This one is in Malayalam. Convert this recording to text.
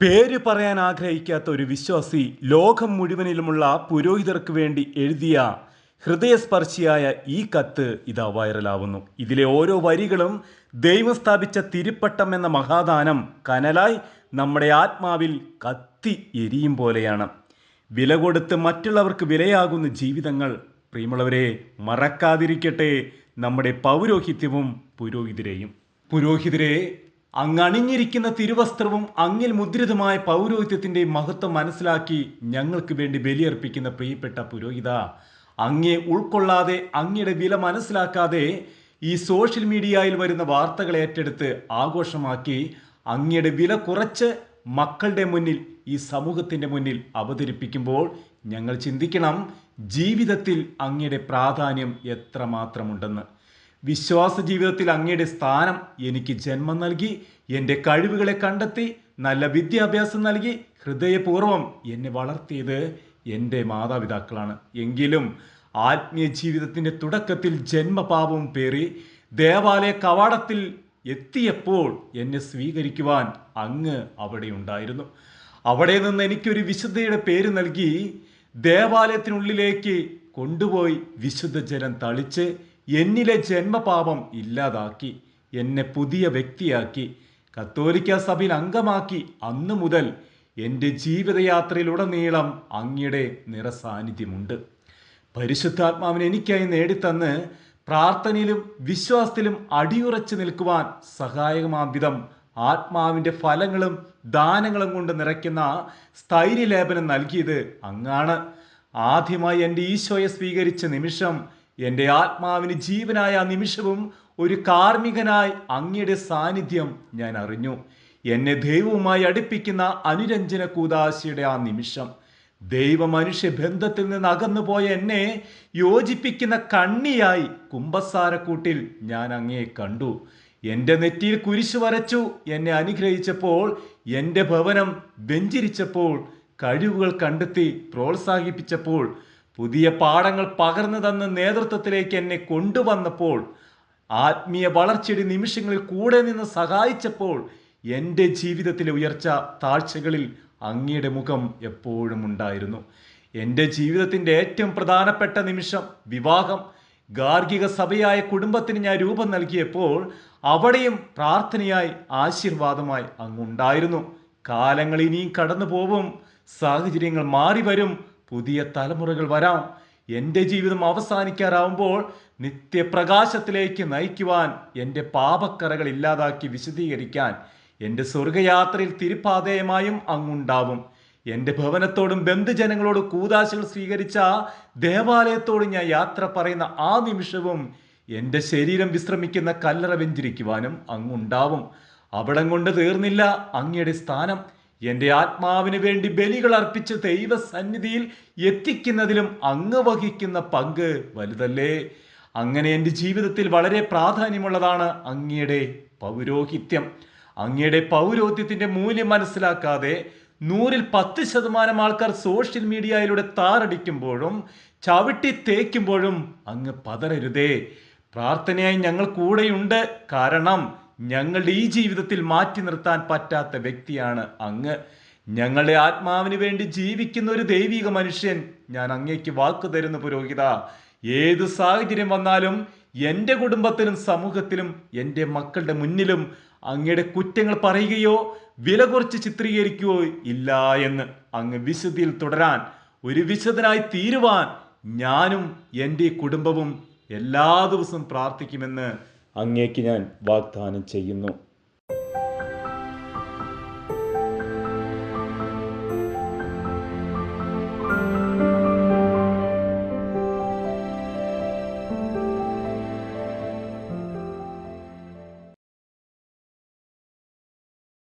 പേര് പറയാൻ ആഗ്രഹിക്കാത്ത ഒരു വിശ്വാസി ലോകം മുഴുവനിലുമുള്ള പുരോഹിതർക്ക് വേണ്ടി എഴുതിയ ഹൃദയസ്പർശിയായ ഈ കത്ത് ഇതാ വൈറലാവുന്നു. ഇതിലെ ഓരോ വരികളും ദൈവം സ്ഥാപിച്ച തിരുപ്പട്ടം എന്ന മഹാദാനം കനലായി നമ്മുടെ ആത്മാവിൽ കത്തി എരിയും പോലെയാണ്. വില കൊടുത്ത് മറ്റുള്ളവർക്ക് വിലയാകുന്ന ജീവിതങ്ങൾ പ്രിയമുള്ളവരെ മറക്കാതിരിക്കട്ടെ നമ്മുടെ പൗരോഹിത്യവും പുരോഹിതരെയും. പുരോഹിതരെ അങ്ങ് അണിഞ്ഞിരിക്കുന്ന തിരുവസ്ത്രവും അങ്ങിൽ മുദ്രിതമായ പൗരോഹിത്യത്തിന്റെ മഹത്വം മനസ്സിലാക്കി ഞങ്ങൾക്ക് വേണ്ടി ബലിയർപ്പിക്കുന്ന പ്രിയപ്പെട്ട പുരോഹിത. അങ്ങേ ഉൾക്കൊള്ളാതെ അങ്ങയുടെ വില മനസ്സിലാക്കാതെ ഈ സോഷ്യൽ മീഡിയയിൽ വരുന്ന വാർത്തകൾ ഏറ്റെടുത്ത് ആഘോഷമാക്കി അങ്ങയുടെ വില കുറച്ച് മക്കളുടെ മുന്നിൽ ഈ സമൂഹത്തിന്റെ മുന്നിൽ അവതരിപ്പിക്കുമ്പോൾ ഞങ്ങൾ ചിന്തിക്കണം ജീവിതത്തിൽ അങ്ങയുടെ പ്രാധാന്യം എത്രമാത്രമുണ്ടെന്ന്. വിശ്വാസ ജീവിതത്തിൽ അങ്ങയുടെ സ്ഥാനം എനിക്ക് ജന്മം നൽകി എന്റെ കഴിവുകളെ കണ്ടെത്തി നല്ല വിദ്യാഭ്യാസം നൽകി ഹൃദയപൂർവം എന്നെ വളർത്തിയത് എന്റെ മാതാപിതാക്കളാണ്. എങ്കിലും ആത്മീയ ജീവിതത്തിന്റെ തുടക്കത്തിൽ ജന്മപാപവും പേറി ദേവാലയ കവാടത്തിൽ എത്തിയപ്പോൾ എന്നെ സ്വീകരിക്കുവാൻ അങ്ങ് അവിടെ ഉണ്ടായിരുന്നു. അവിടെ നിന്ന് എനിക്കൊരു വിശുദ്ധയുടെ പേര് നൽകി ദേവാലയത്തിനുള്ളിലേക്ക് കൊണ്ടുപോയി വിശുദ്ധ ജലം തളിച്ച് എന്നിലെ ജന്മപാപം ഇല്ലാതാക്കി എന്നെ പുതിയ വ്യക്തിയാക്കി കത്തോലിക്ക സഭയിൽ അംഗമാക്കി അന്നു മുതൽ എന്റെ ജീവിതയാത്രയിലുടനീളം അങ്ങയുടെ നിറസാന്നിധ്യമുണ്ട്. പരിശുദ്ധാത്മാവിനെ എനിക്കായി നേടിത്തന്ന് പ്രാർത്ഥനയിലും വിശ്വാസത്തിലും അടിയുറച്ചു നിൽക്കുവാൻ സഹായകമാം വിധം ആത്മാവിന്റെ ഫലങ്ങളും ദാനങ്ങളും കൊണ്ട് നിറയ്ക്കുന്ന സ്ഥൈര്യലേപനം നൽകിയത് അങ്ങാണ്. ആദ്യമായി എന്റെ ഈശോയെ സ്വീകരിച്ച നിമിഷം എന്റെ ആത്മാവിന് ജീവനായ നിമിഷവും ഒരു കാർമ്മികനായി അങ്ങയുടെ സാന്നിധ്യം ഞാൻ അറിഞ്ഞു. എന്നെ ദൈവവുമായി അടുപ്പിക്കുന്ന അനുരഞ്ജന കൂതാശയുടെ ആ നിമിഷം. ദൈവമനുഷ്യ ബന്ധത്തിൽ നിന്ന് അകന്നുപോയ എന്നെ യോജിപ്പിക്കുന്ന കണ്ണിയായി കുംഭസാരക്കൂട്ടിൽ ഞാൻ അങ്ങയെ കണ്ടു. എന്റെ നെറ്റിയിൽ കുരിശു വരച്ചു എന്നെ അനുഗ്രഹിച്ചപ്പോൾ എന്റെ ഭവനം വെഞ്ചിരിച്ചപ്പോൾ കഴിവുകൾ കണ്ടെത്തി പ്രോത്സാഹിപ്പിച്ചപ്പോൾ പുതിയ പാഠങ്ങൾ പകർന്നു തന്ന നേതൃത്വത്തിലേക്ക് എന്നെ കൊണ്ടുവന്നപ്പോൾ ആത്മീയ വളർച്ചയുടെ നിമിഷങ്ങളിൽ കൂടെ നിന്ന് സഹായിച്ചപ്പോൾ എന്റെ ജീവിതത്തിലെ ഉയർച്ച താഴ്ചകളിൽ അങ്ങയുടെ മുഖം എപ്പോഴും ഉണ്ടായിരുന്നു. എന്റെ ജീവിതത്തിന്റെ ഏറ്റവും പ്രധാനപ്പെട്ട നിമിഷം വിവാഹം. ഗാർഹിക സഭയായ കുടുംബത്തിന് ഞാൻ രൂപം നൽകിയപ്പോൾ അവിടെയും പ്രാർത്ഥനയായി ആശീർവാദമായി അങ്ങുണ്ടായിരുന്നു കാലങ്ങൾ ഇനിയും കടന്നു പോവും സാഹചര്യങ്ങൾ മാറി വരും പുതിയ തലമുറകൾ വരാം. എന്റെ ജീവിതം അവസാനിക്കാറാവുമ്പോൾ നിത്യപ്രകാശത്തിലേക്ക് നയിക്കുവാൻ എന്റെ പാപക്കറകൾ ഇല്ലാതാക്കി വിശദീകരിക്കാൻ എന്റെ സ്വർഗയാത്രയിൽ തിരുപ്പാതയമായും അങ്ങുണ്ടാവും. എന്റെ ഭവനത്തോടും ബന്ധുജനങ്ങളോട് കൂതാശകൾ സ്വീകരിച്ച ദേവാലയത്തോടും ഞാൻ യാത്ര പറയുന്ന ആ നിമിഷവും എന്റെ ശരീരം വിശ്രമിക്കുന്ന കല്ലറ വെഞ്ചിരിക്കുവാനും അങ്ങുണ്ടാവും. അവിടം കൊണ്ട് തീർന്നില്ല അങ്ങയുടെ സ്ഥാനം. എന്റെ ആത്മാവിന് വേണ്ടി ബലികൾ അർപ്പിച്ച് ദൈവസന്നിധിയിൽ എത്തിക്കുന്നതിലും അങ്ങ് വഹിക്കുന്ന പങ്ക് വലുതല്ലേ? അങ്ങനെ എന്റെ ജീവിതത്തിൽ വളരെ പ്രാധാന്യമുള്ളതാണ് അങ്ങയുടെ പൗരോഹിത്യം. അങ്ങയുടെ പൗരോഹിത്യത്തിന്റെ മൂല്യം മനസ്സിലാക്കാതെ നൂറിൽ പത്ത് ശതമാനം ആൾക്കാർ സോഷ്യൽ മീഡിയയിലൂടെ താറടിക്കുമ്പോഴും ചവിട്ടി തേക്കുമ്പോഴും അങ്ങ് പതറരുതേ. പ്രാർത്ഥനയായി ഞങ്ങൾ കൂടെയുണ്ട്. കാരണം ഞങ്ങളുടെ ഈ ജീവിതത്തിൽ മാറ്റി നിർത്താൻ പറ്റാത്ത വ്യക്തിയാണ് അങ്ങ്. ഞങ്ങളുടെ ആത്മാവിന് വേണ്ടി ജീവിക്കുന്ന ഒരു ദൈവിക മനുഷ്യൻ ഞാൻ അങ്ങേക്ക് വാക്ക് തരുന്ന പുരോഹിത. ഏത് സാഹചര്യം വന്നാലും എന്റെ കുടുംബത്തിലും സമൂഹത്തിലും എന്റെ മക്കളുടെ മുന്നിലും അങ്ങയുടെ കുറ്റങ്ങൾ പറയുകയോ വില കുറച്ച് ചിത്രീകരിക്കുകയോ ഇല്ല എന്ന് അങ്ങ് വിശുദ്ധിയിൽ തുടരാൻ ഒരു വിശുദ്ധനായി തീരുവാൻ ഞാനും എന്റെ കുടുംബവും എല്ലാ ദിവസവും പ്രാർത്ഥിക്കുമെന്ന് അങ്ങേക്ക് ഞാൻ വാഗ്ദാനം ചെയ്യുന്നു.